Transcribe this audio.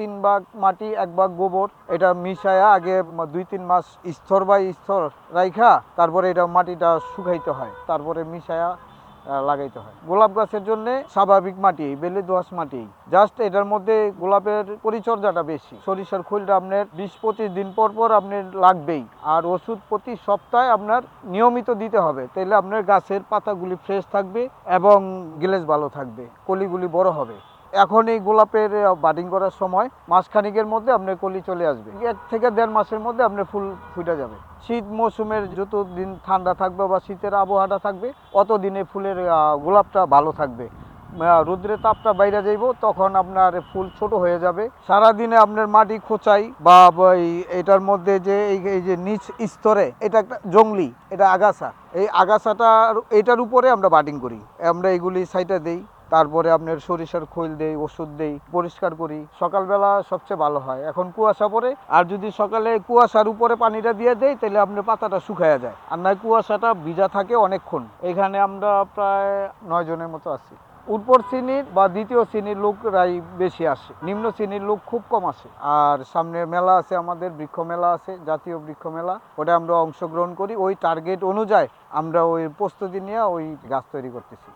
তিন ভাগ মাটি এক ভাগ গোবর, এটা মিশায়া আগে দুই তিন মাস স্তর বাই স্তর রাইখা, তারপরে এটা মাটিটা শুকাইতে হয়, তারপরে মিশায়া লাগাইতে হয়। গোলাপ গাছের জন্য স্বাভাবিক মাটি, বেলে দোয়াশ মাটি। জাস্ট এটার মধ্যে গোলাপের পরিচর্যাটা বেশি। সরিষার খোলটা আপনার বিশ পঁচিশ দিন পর পর আপনার লাগবেই। আর ওষুধ প্রতি সপ্তাহে আপনার নিয়মিত দিতে হবে। তাহলে আপনার গাছের পাতাগুলি ফ্রেশ থাকবে এবং গিলেজ ভালো থাকবে, কলিগুলি বড় হবে। এখন এই গোলাপের বাডিং করার সময় মাসখানিকের মধ্যে আপনার কলি চলে আসবে। এক থেকে দেড় মাসের মধ্যে আপনার ফুল ফুটে যাবে। শীত মৌসুমের যত দিন ঠান্ডা থাকবে বা শীতের আবহাওয়াটা থাকবে অত দিনে ফুলের গোলাপটা ভালো থাকবে। রৌদ্রের তাপটা বাইরে যাইব, তখন আপনার ফুল ছোট হয়ে যাবে। সারাদিনে আপনার মাটি খোঁচাই বা এটার মধ্যে যে এই যে নিচ স্তরে, এটা একটা জংলি, এটা আগাছা। এই আগাছাটা এটার উপরে আমরা বাটিং করি। আমরা এগুলি সাইডে দেই। তারপরে আপনার সরিষার খৈল দেই, ওষুধ দেই, পরিষ্কার করি। সকালবেলা সবচেয়ে ভালো হয়। এখন কুয়াশা পড়ে, আর যদি সকালে কুয়াশার উপরে পানিটা দিয়ে দেই, তাহলে আপনার পাতাটা শুকায়া যায়। আর নয় কুয়াশাটা ভিজা থাকে অনেকক্ষণ। এখানে আমরা প্রায় নয় জনের মতো আছি। উপর শ্রেণির বা দ্বিতীয় শ্রেণির লোকরাই বেশি আসে। নিম্ন শ্রেণির লোক খুব কম আসে। আর সামনে মেলা আছে, আমাদের বৃক্ষ মেলা আছে, জাতীয় বৃক্ষ মেলা। ওটা আমরা অংশগ্রহণ করি। ওই টার্গেট অনুযায়ী আমরা ওই প্রস্তুতি নিয়ে ওই গাছ তৈরি করতেছি।